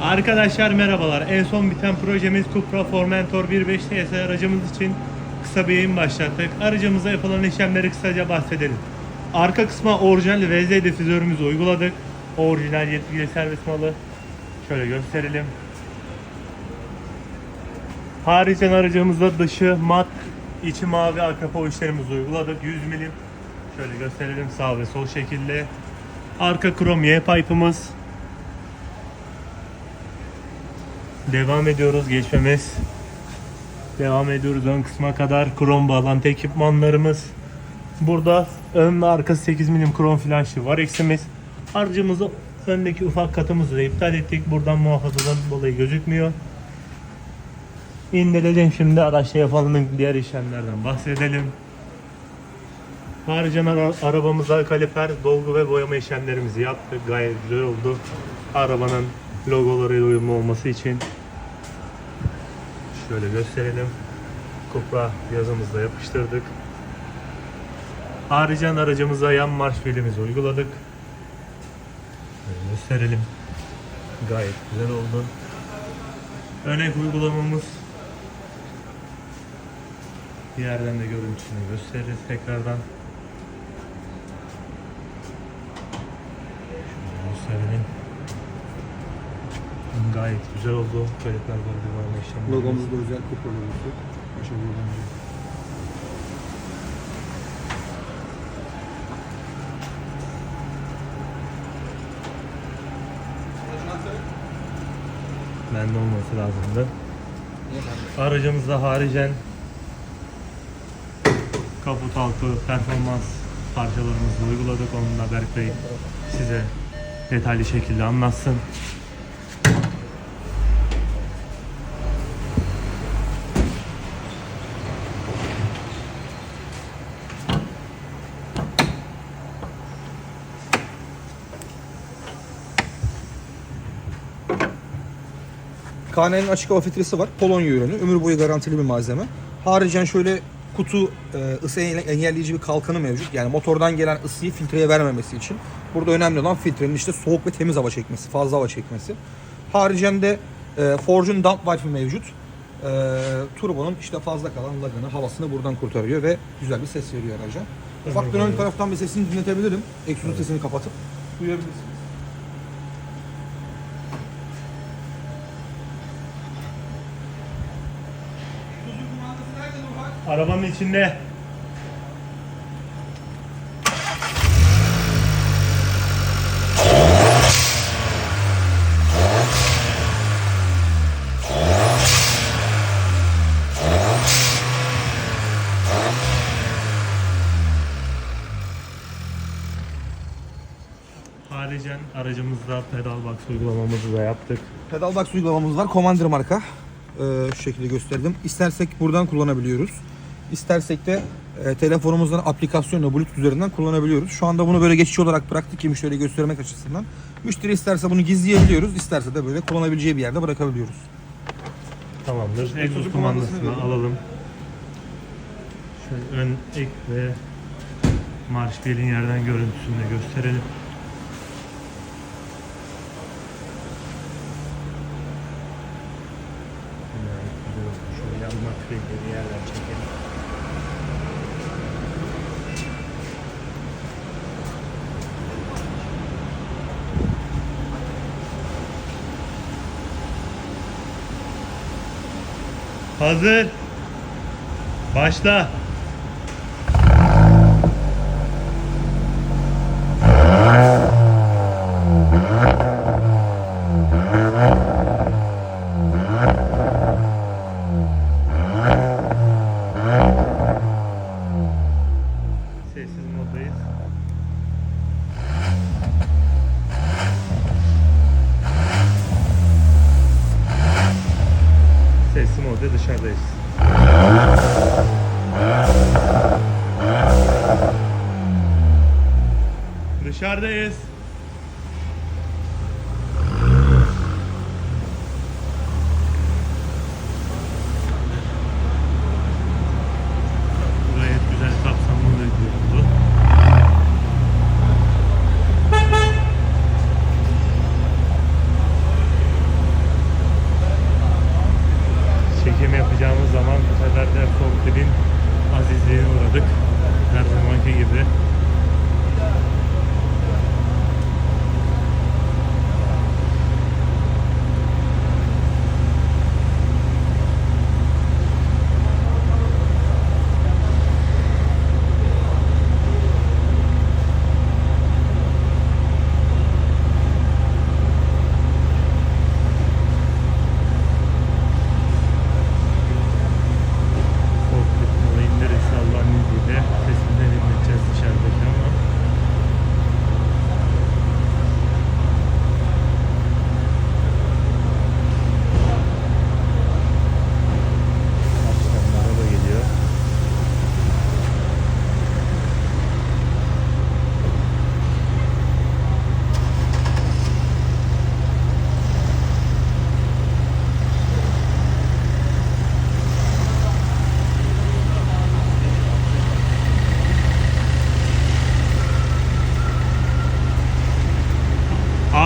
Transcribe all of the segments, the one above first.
Arkadaşlar merhabalar. En son biten projemiz Cupra Formentor 1.5 TS aracımız için kısa bir yayın başlattık. Aracımıza yapılan işlemleri kısaca bahsedelim. Arka kısma orijinal VZ difüzörümüzü uyguladık. Orijinal yetkili servis malı. Şöyle gösterelim. Haricen aracımızda dışı mat, içi mavi fo işlerimizi uyguladık. 100 milim. Şöyle gösterelim sağ ve sol şekilde. Arka krom Y pipe'ımız. Devam ediyoruz geçmemiz. Devam ediyoruz ön kısma kadar krom bağlantı ekipmanlarımız. Burada ön ve arkası 8 milim krom flanşı var eksimiz. Harcımızı öndeki ufak katımızı da iptal ettik. Buradan muhafazadan dolayı gözükmüyor. İndelelim şimdi araçta yapılan diğer işlemlerden bahsedelim. Haricen ara- arabamıza kaliper, dolgu ve boyama işlemlerimizi yaptık. Gayet güzel oldu. Arabanın logolarıyla uyumlu olması için. Şöyle gösterelim. Cupra yazımızı da yapıştırdık. Haricen aracımıza yan marş filimizi uyguladık. Şöyle gösterelim. Gayet güzel oldu. Örnek uygulamamız bir yerden de görüntüsünü gösteririz tekrardan. Şöyle gösterelim. Gayet güzel oldu. Kayıtlar var, var işlemler. Logomuz da özel Cupra logosu. Başarılı bence. Bende olması lazımdı. Aracımızda haricen kaput altı performans parçalarımızı uyguladık. Onunla Berk Bey size detaylı şekilde anlatsın. KN'nin açık hava filtresi var. Polonya ürünü. Ömür boyu garantili bir malzeme. Haricen şöyle kutu e, ısı engelleyici bir kalkanı mevcut. Yani motordan gelen ısıyı filtreye vermemesi için. Burada önemli olan filtrenin işte soğuk ve temiz hava çekmesi, fazla hava çekmesi. Haricen de e, Forge'un dump valve'i mevcut. E, turbonun işte fazla kalan lagını, havasını buradan kurtarıyor ve güzel bir ses veriyor araca. Ufaktan ön taraftan bir sesini dinletebilirim. Egzoz sesini kapatıp duyabilirsiniz. Arabanın içinde Haricen aracımızda pedal box uygulamamızı da yaptık. Pedal box uygulamamız var. Commander marka. Ee, şu şekilde gösterdim. İstersek buradan kullanabiliyoruz. İstersek de e, telefonumuzdan aplikasyonla Bluetooth üzerinden kullanabiliyoruz. Şu anda bunu böyle geçici olarak bıraktık ki müşteriye göstermek açısından. Müşteri isterse bunu gizleyebiliyoruz. isterse de böyle kullanabileceği bir yerde bırakabiliyoruz. Tamamdır. Egzoz kumandasını alalım. Şöyle ön ek ve marş belin yerden görüntüsünü de gösterelim. Şöyle yanmak bir yerden çekelim. Hazır. Başla. Modda dışarıdayız. Dışarıdayız. Gayet güzel kapsamlı bir video oldu.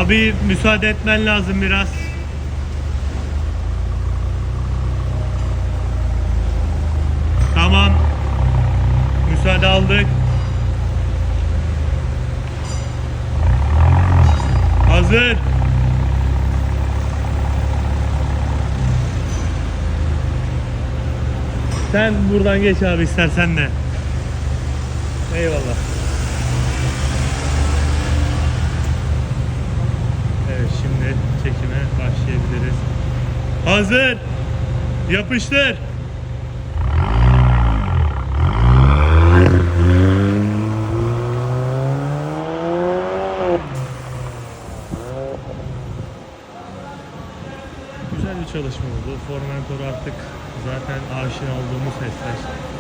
Abi müsaade etmen lazım biraz. Tamam. Müsaade aldık. Hazır. Sen buradan geç abi istersen de. Eyvallah. Hazır. Yapıştır. Güzel bir çalışma oldu. Formentor artık zaten aşina olduğumuz sesler.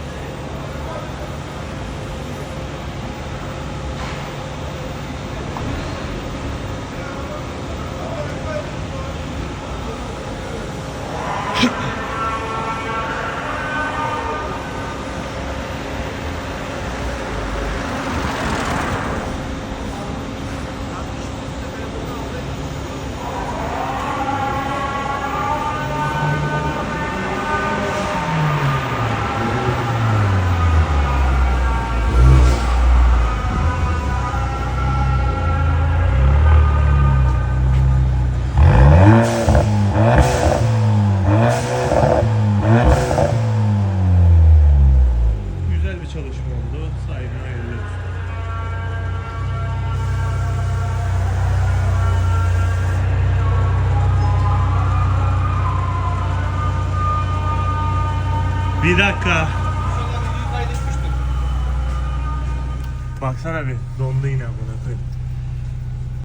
Bir dakika. Baksana bir dondu yine amına koyayım.